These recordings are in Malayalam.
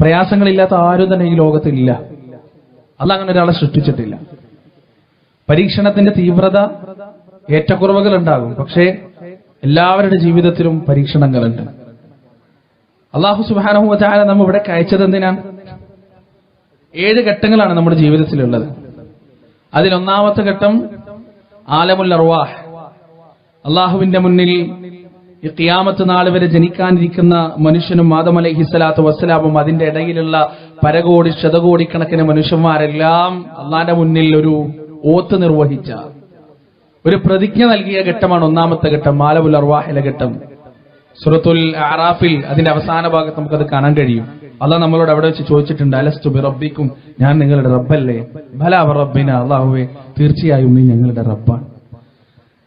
പ്രയാസങ്ങളില്ലാത്ത ആരും തന്നെ ഈ ലോകത്തില്ല അല്ല അങ്ങനെ ഒരാളെ സൃഷ്ടിച്ചിട്ടില്ല. പരീക്ഷണത്തിന്റെ തീവ്രത ഏറ്റക്കുറവുകൾ ഉണ്ടാകും പക്ഷേ എല്ലാവരുടെ ജീവിതത്തിലും പരീക്ഷണങ്ങളുണ്ട്. അള്ളാഹു സുബാനഹുല നമ്മ ഇവിടെ കയച്ചത് എന്തിനാണ്? ഏഴ് ഘട്ടങ്ങളാണ് നമ്മുടെ ജീവിതത്തിലുള്ളത്. അതിലൊന്നാമത്തെ ഘട്ടം ആലമുൽ അർവാഹ്. അള്ളാഹുവിന്റെ മുന്നിൽ ഈ ക്യാമത്ത് നാൾ വരെ ജനിക്കാനിരിക്കുന്ന മനുഷ്യനും മാതം അലൈഹി സ്വലാത്തു വസ്സലാമും അതിന്റെ ഇടയിലുള്ള പരകോടി ശതകോടിക്കണക്കിന് മനുഷ്യന്മാരെല്ലാം അള്ളാന്റെ മുന്നിൽ ഒരു ഓത്ത് നിർവഹിച്ച ഒരു പ്രതിജ്ഞ നൽകിയ ഘട്ടമാണ് ഒന്നാമത്തെ ഘട്ടം മാലവുൽ അർവാഹിലെ ഘട്ടം. സുറത്തുൽ ആറാഫിൽ അതിന്റെ അവസാന ഭാഗത്ത് നമുക്കത് കാണാൻ കഴിയും. അള്ളാഹ് നമ്മളോട് അവിടെ വെച്ച് ചോദിച്ചിട്ടുണ്ട് അലസ്തു ബി റബ്ബിക്കും ഞാൻ നിങ്ങളുടെ റബ്ബല്ലേ? ഭല റബ്ബിന അള്ളാഹുവെ തീർച്ചയായും നീ ഞങ്ങളുടെ റബ്ബാണ്.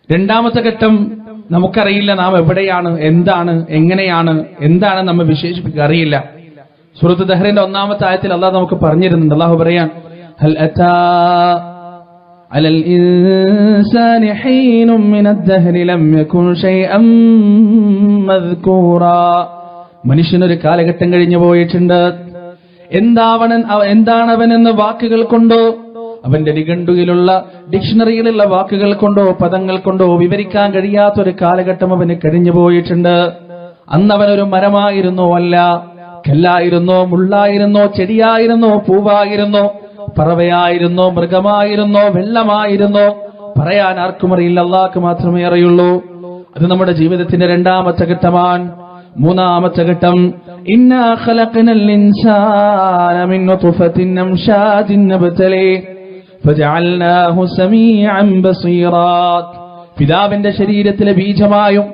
രണ്ടാമത്തെ ഘട്ടം നമുക്കറിയില്ല നാം എവിടെയാണ് എന്താണ് എങ്ങനെയാണ് എന്താണ് നമ്മെ വിശേഷിപ്പിക്കുക അറിയില്ല സുഹൃത്ത് ദഹ്റിന്റെ ഒന്നാമത്തെ ആയത്തിൽ അള്ളാഹ് നമുക്ക് പറഞ്ഞിരുന്നുണ്ട് അള്ളാഹു പറയാൻ ഹൽ അതാ على الإنسان حين من الدهر لم يكن شيئا مذكورا മനുഷ്യനൊരു കാലഘട്ടം കഴിഞ്ഞു പോയിട്ടുണ്ട് എന്താവണൻ അവ- എന്താണ് അവൻ എന്ന വാക്കുകൾ കൊണ്ടോ അവന്റെ നിഘണ്ടുവിലുള്ള ഡിക്ഷണറിയിലുള്ള വാക്കുകൾ കൊണ്ടോ പദങ്ങൾ കൊണ്ടോ വിവരിക്കാൻ കഴിയാത്തൊരു കാലഘട്ടം അവന് കഴിഞ്ഞു പോയിട്ടുണ്ട്. അന്ന് അവനൊരു മരമായിരുന്നോ? അല്ല. കല്ലായിരുന്നോ? മുള്ളായിരുന്നോ? ചെടിയായിരുന്നോ? പൂവായിരുന്നോ? പറവയായിരുന്നോ? മൃഗമായിരുന്നോ? വെള്ളമായിരുന്നോ? പറയാൻ ആർക്കും അറിയില്ല. അള്ളാഹ്ക്ക് മാത്രമേ അറിയുള്ളൂ. അത് നമ്മുടെ ജീവിതത്തിന്റെ രണ്ടാമത്തെ ഘട്ടമാണ്. മൂന്നാമത്തെ ഘട്ടം. ഇന്നാ ഖലഖനൽ ഇൻസാന മിൻ നുത്ഫത്തിൻ അംശാജിൻ നബ്തലി പിതാവിന്റെ ശരീരത്തിലെ ബീജമായും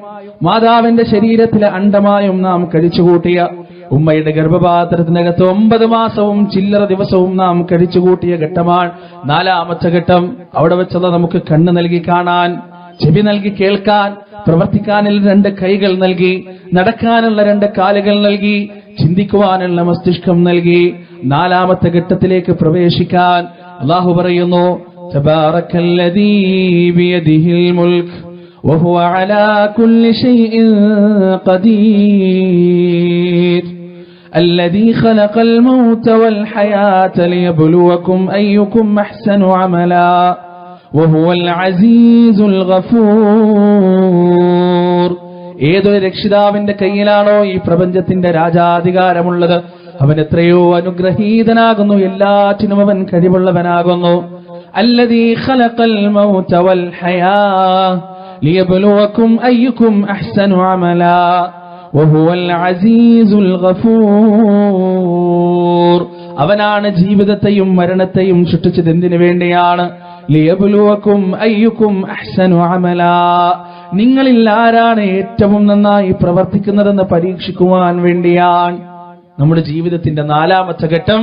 മാതാവിന്റെ ശരീരത്തിലെ അണ്ടമായും നാം കഴിച്ചുകൂട്ടിയ ഉമ്മയുടെ ഗർഭപാത്രത്തിനകത്ത് ഒമ്പത് മാസവും ചില്ലറ ദിവസവും നാം കഴിച്ചുകൂട്ടിയ ഘട്ടമാണ് നാലാമത്തെ ഘട്ടം. അവിടെ വെച്ചത് നമുക്ക് കണ്ണ് നൽകി കാണാൻ ചെവി നൽകി കേൾക്കാൻ പ്രവർത്തിക്കാനുള്ള രണ്ട് കൈകൾ നൽകി നടക്കാനുള്ള രണ്ട് കാലുകൾ നൽകി ചിന്തിക്കുവാനുള്ള മസ്തിഷ്കം നൽകി നാലാമത്തെ ഘട്ടത്തിലേക്ക് പ്രവേശിക്കാൻ അള്ളാഹു പറയുന്നു തബാറക്കല്ലദീ ബിയദിഹിൽ മുൽക്ക് وهو على كل شيء قدير الذي خلق الموت والحياة ليبلوكم أيكم أحسن عملا وهو العزيز الغفور ഏതൊരു രക്ഷിതാവിന്റെ കയ്യിലാണോ ഈ പ്രപഞ്ചത്തിന്റെ രാജാധികാരമുള്ളത് അവൻ എത്രയോ അനുഗ്രഹീതനാകുന്നു എല്ലാറ്റിനും അവൻ കഴിവുള്ളവനാകുന്നു الذي خلق الموت والحياة ليبلوكم أيكم أحسن عملا وهو العزيز الغفور അവനാണ് ജീവിതത്തെയും മരണത്തെയും സൃഷ്ടിച്ചത് എന്തിനു വേണ്ടിയാണ് ലിയബുലുവക്കും അയ്യുക്കും അഹ്സനു അമല നിങ്ങളിൽ ആരാണ് ഏറ്റവും നന്നായി പ്രവർത്തിക്കുന്നതെന്ന് പരീക്ഷിക്കുവാൻ വേണ്ടിയാണ് നമ്മുടെ ജീവിതത്തിന്റെ നാലാമത്തെ ഘട്ടം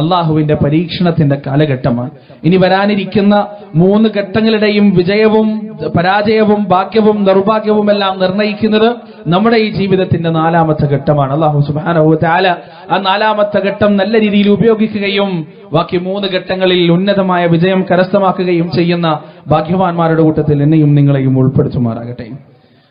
അള്ളാഹുവിന്റെ പരീക്ഷണത്തിന്റെ കാലഘട്ടമാണ്. ഇനി വരാനിരിക്കുന്ന മൂന്ന് ഘട്ടങ്ങളുടെയും വിജയവും പരാജയവും ഭാഗ്യവും നിർഭാഗ്യവും എല്ലാം നിർണയിക്കുന്നത് നമ്മുടെ ഈ ജീവിതത്തിന്റെ നാലാമത്തെ ഘട്ടമാണ്. അള്ളാഹു സുബാനഹുല ആ നാലാമത്തെ ഘട്ടം നല്ല രീതിയിൽ ഉപയോഗിക്കുകയും ബാക്കി മൂന്ന് ഘട്ടങ്ങളിൽ ഉന്നതമായ വിജയം കരസ്ഥമാക്കുകയും ചെയ്യുന്ന ഭാഗ്യവാന്മാരുടെ കൂട്ടത്തിൽ എന്നെയും നിങ്ങളെയും ഉൾപ്പെടുത്തുമാറാകട്ടെ.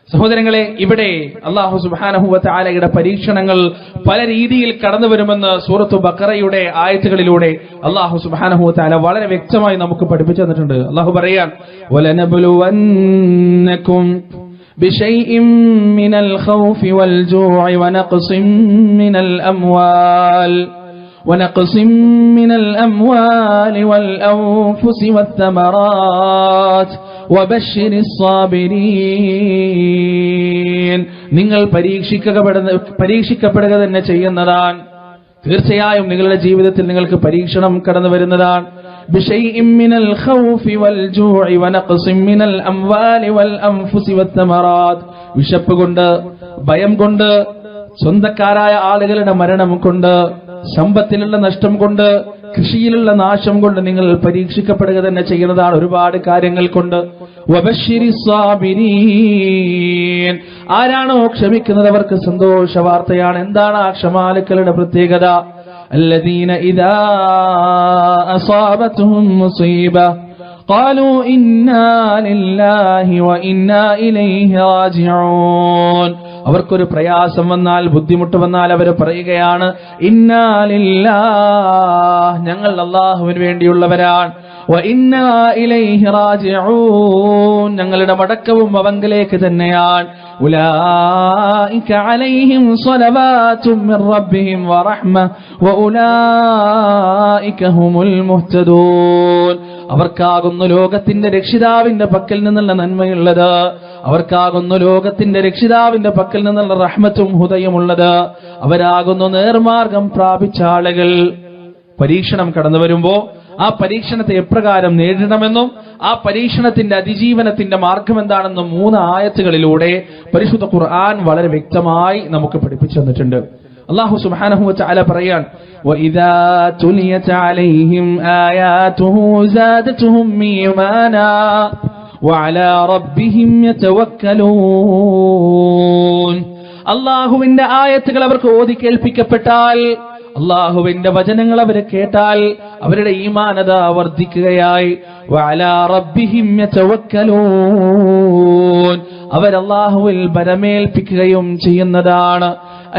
സഹോദരങ്ങളെ ഇവിടെ അള്ളാഹു സുബാനഹുവത്ത് ആലയുടെ പരീക്ഷണങ്ങൾ പല രീതിയിൽ കടന്നു വരുമെന്ന് സൂറത്തു ബക്കറയുടെ ആയത്തുകളിലൂടെ അള്ളാഹു സുബാനഹുവത്ത് ആല വളരെ വ്യക്തമായി നമുക്ക് പഠിപ്പിച്ചു തന്നിട്ടുണ്ട് അള്ളാഹു പറയാൻ "വലനബ്ലുവന്നക്കും بشيء من الخوف والجوع ونقص من الأموال ونقص من الأموال والأنفس والثمرات وبشر الصابرين നിങ്ങൾ പരീക്ഷിക്കപ്പെടുന്ന പരീക്ഷിക്കപ്പെടുക തന്നെ ചെയ്യുന്നതാണ് തീർച്ചയായും നിങ്ങളുടെ ജീവിതത്തിൽ നിങ്ങൾക്ക് പരീക്ഷണം കടന്നു വരുന്നതാണ് بشيء من الخوف والجوع ونقص من الأموال والأنفس والثمرات വിശപ്പ് കൊണ്ട് ഭയം കൊണ്ട് സ്വന്തക്കാരായ ആളുകളുടെ മരണം കൊണ്ട് സമ്പത്തിലുള്ള നഷ്ടം കൊണ്ട് കൃഷിയിലുള്ള നാശം കൊണ്ട് നിങ്ങൾ പരീക്ഷിക്കപ്പെടുക തന്നെ ചെയ്യുന്നതാണ് ഒരുപാട് കാര്യങ്ങൾ കൊണ്ട് വബശ്ശിരി സ്വാബിരീൻ. ആരാണോ ക്ഷമിക്കുന്നത് അവർക്ക് സന്തോഷ വാർത്തയാണ് എന്താണ് ആ ക്ഷമാലുക്കളുടെ പ്രത്യേകത الذين إذا أصابتهم مصيبة قالوا إنا لله وإنا إليه راجعون അവർക്കൊരു പ്രയാസം വന്നാൽ ബുദ്ധിമുട്ട് വന്നാൽ അവർ പറയുകയാണ് ഇന്നാലില്ല ഞങ്ങൾ അള്ളാഹുവിന് വേണ്ടിയുള്ളവരാണ്. ഞങ്ങളുടെ മടക്കവും അവങ്കിലേക്ക് തന്നെയാണ്. അവർക്കാകുന്നു ലോകത്തിന്റെ രക്ഷിതാവിന്റെ പക്കൽ നിന്നുള്ള നന്മയുള്ളത്. അവർക്കാകുന്നു ലോകത്തിന്റെ രക്ഷിതാവിന്റെ പക്കൽ നിന്നുള്ള റഹ്മത്തും ഹുദയുമുള്ളത് അവരാകുന്നു നേർമാർഗം പ്രാപിച്ച ആളുകൾ. പരീക്ഷണം കടന്നു വരുമ്പോ ആ പരീക്ഷണത്തെ എപ്രകാരം നേരിടണമെന്നും ആ പരീക്ഷണത്തിന്റെ അതിജീവനത്തിന്റെ മാർഗം എന്താണെന്നും മൂന്ന് ആയത്തുകളിലൂടെ പരിശുദ്ധ ഖുർആൻ വളരെ വ്യക്തമായി നമുക്ക് പഠിപ്പിച്ചു തന്നിട്ടുണ്ട്. അള്ളാഹു സുബ്ഹാനഹു വതആല പറയാൻ وَعَلَى رَبِّهِمْ يَتَوَكَّلُونَ അള്ളാഹുവിന്റെ ആയത്തുകൾ അവർക്ക് ഓതി കേൾപ്പിക്കപ്പെട്ടാൽ അള്ളാഹുവിന്റെ വചനങ്ങൾ അവരെ കേട്ടാൽ അവരുടെ ഈമാനത വർദ്ധിക്കുകയായി വഅലാ റബ്ബിഹിം യതവക്കലൂൻ അവർ അള്ളാഹുവിൽ ബരമേൽപ്പിക്കുകയും ചെയ്യുന്നതാണ്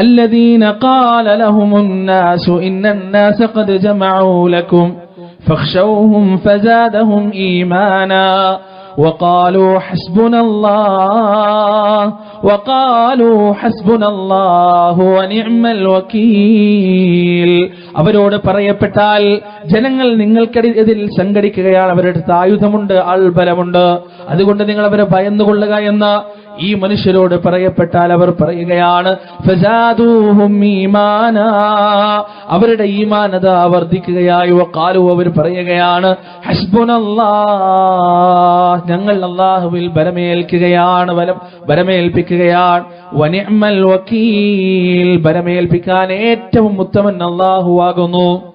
الذين قال لهم الناس إن الناس قد جمعوا لكم فاخشوهم فزادهم إيمانا وقالوا حسبنا الله وقالوا حسبنا الله ونعم الوكيل അവരോട് പറയപ്പെട്ടാൽ ജനങ്ങൾ നിങ്ങൾക്കെതിൽ സംഘടിക്കുകയാണ് അവരുടെ അടുത്ത് ആയുധമുണ്ട് ആൾബലമുണ്ട് അതുകൊണ്ട് നിങ്ങൾ അവരെ ഭയന്നുകൊള്ളുക എന്ന് ഈ മനുഷ്യരോട് പറയപ്പെട്ടാൽ അവർ പറയുകയാണ്. അവരുടെ ഈമാനത വർദ്ധിക്കുകയായി. കാലു അവർ പറയുകയാണ് ഞങ്ങൾ അള്ളാഹുവിൽ ബലമേൽക്കുകയാണ് ബലം ബലമേൽപ്പിക്കുകയാണ് വനിഅ്മൽ വക്കീൽ ബലമേൽപ്പിക്കാൻ ഏറ്റവും ഉത്തമൻ അള്ളാഹു ആകുന്നു.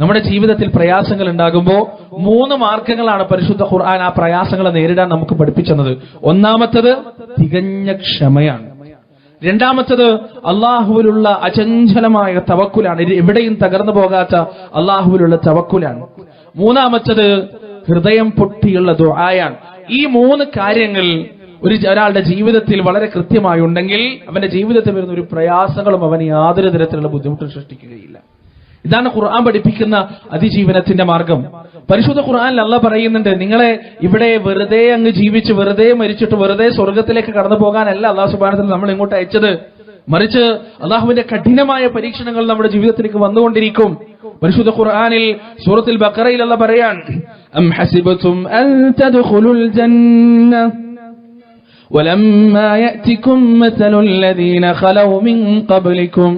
നമ്മുടെ ജീവിതത്തിൽ പ്രയാസങ്ങൾ ഉണ്ടാകുമ്പോൾ മൂന്ന് മാർഗങ്ങളാണ് പരിശുദ്ധ ഖുർആൻ ആ പ്രയാസങ്ങളെ നേരിടാൻ നമുക്ക് പഠിപ്പിച്ചത്. ഒന്നാമത്തത് തികഞ്ഞ ക്ഷമയാണ്. രണ്ടാമത്തത് അള്ളാഹുവിലുള്ള അചഞ്ചലമായ തവക്കുലാണ്. എവിടെയും തകർന്നു പോകാത്ത അള്ളാഹുവിലുള്ള തവക്കുലാണ്. മൂന്നാമത്തത് ഹൃദയം പൊട്ടിയുള്ള ദുആയാണ്. ഈ മൂന്ന് കാര്യങ്ങൾ ഒരു ഒരാളുടെ ജീവിതത്തിൽ വളരെ കൃത്യമായി ഉണ്ടെങ്കിൽ അവന്റെ ജീവിതത്തിൽ വരുന്ന ഒരു പ്രയാസങ്ങളും അവന് യാതൊരു തരത്തിലുള്ള ബുദ്ധിമുട്ടും സൃഷ്ടിക്കുകയില്ല. ഇതാണ് ഖുർആൻ പഠിപ്പിക്കുന്ന അതിജീവനത്തിന്റെ മാർഗം പരിശുദ്ധ ഖുർആനിൽ അല്ല പറയുന്നുണ്ട് നിങ്ങളെ ഇവിടെ വെറുതെ അങ്ങ് ജീവിച്ച് വെറുതെ മരിച്ചിട്ട് വെറുതെ സ്വർഗത്തിലേക്ക് കടന്നു പോകാനല്ല അള്ളാഹു സുബാനത്തിൽ നമ്മൾ ഇങ്ങോട്ട് അയച്ചത് മറിച്ച് അള്ളാഹുവിന്റെ കഠിനമായ പരീക്ഷണങ്ങൾ നമ്മുടെ ജീവിതത്തിലേക്ക് വന്നുകൊണ്ടിരിക്കും പരിശുദ്ധ ഖുർആനിൽ സൂറത്തിൽ ബക്കറയിൽ അല്ല പറയാൻ അം ഹസിബതും അൻ തദ്ഖുലുൽ ജന്ന ولما يأتكم مثل الذين خلوا من قبلكم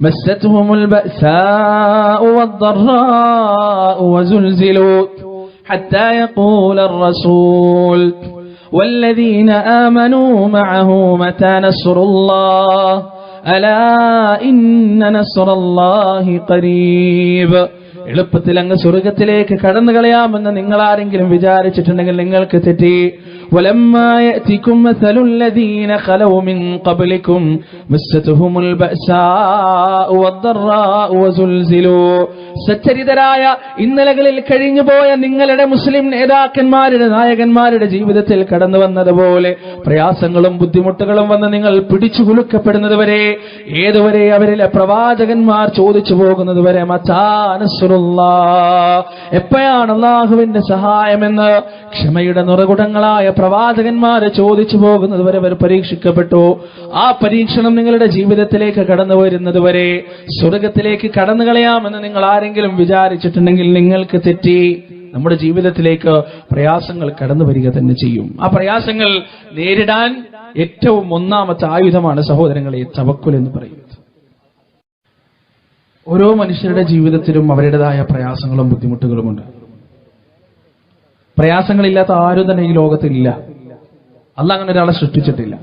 مستهم البأساء والضراء وزلزلوا حتى يقول الرسول والذين آمنوا معه متى نصر الله ألا إن نصر الله قريب എളുപ്പത്തിൽ അങ്ങ് സ്വർഗത്തിലേക്ക് കടന്നു കളയാമെന്ന് നിങ്ങൾ ആരെങ്കിലും വിചാരിച്ചിട്ടുണ്ടെങ്കിൽ നിങ്ങൾക്ക് തെറ്റി ولما يأتكم مثل الذين خلوا من قبلكم مستهم البأساء والضراء وزلزلوا സച്ചരിതരായ ഇന്നലകളിൽ കഴിഞ്ഞുപോയ നിങ്ങളുടെ മുസ്ലിം നേതാക്കന്മാരുടെ നായകന്മാരുടെ ജീവിതത്തിൽ കടന്നു വന്നതുപോലെ പ്രയാസങ്ങളും ബുദ്ധിമുട്ടുകളും വന്ന് നിങ്ങൾ പിടിച്ചു കുലുക്കപ്പെടുന്നതുവരെ ഏതുവരെ അവരിലെ പ്രവാചകന്മാർ ചോദിച്ചു പോകുന്നത് വരെ മച്ചാനസുറുള്ള എപ്പോഴാണ് അള്ളാഹുവിന്റെ സഹായമെന്ന് ക്ഷമയുടെ നിറകുടങ്ങളായ പ്രവാചകന്മാർ ചോദിച്ചു പോകുന്നത് വരെ അവർ പരീക്ഷിക്കപ്പെട്ടു. ആ പരീക്ഷണം നിങ്ങളുടെ ജീവിതത്തിലേക്ക് കടന്നു വരുന്നത് വരെ സ്വർഗത്തിലേക്ക് കടന്നു കളയാമെന്ന് നിങ്ങൾ ആരെങ്കിലും വിചാരിച്ചിട്ടുണ്ടെങ്കിൽ നിങ്ങൾക്ക് തെറ്റി. നമ്മുടെ ജീവിതത്തിലേക്ക് പ്രയാസങ്ങൾ കടന്നു വരിക തന്നെ ചെയ്യും. ആ പ്രയാസങ്ങൾ നേരിടാൻ ഏറ്റവും ഒന്നാമത്തെ ആയുധമാണ് സഹോദരങ്ങളെ തവക്കുൽ എന്ന് പറയുന്നത്. ഓരോ മനുഷ്യരുടെ ജീവിതത്തിലും അവരുടേതായ പ്രയാസങ്ങളും ബുദ്ധിമുട്ടുകളുമുണ്ട്. പ്രയാസങ്ങളില്ലാത്ത ആരും തന്നെ ഈ ലോകത്തിലില്ല. അല്ല അങ്ങനെ ഒരാളെ സൃഷ്ടിച്ചിട്ടില്ല.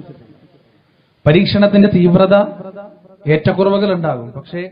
പരീക്ഷണത്തിന്റെ തീവ്രത ഏറ്റക്കുറവുകൾ ഉണ്ടാകും പക്ഷേ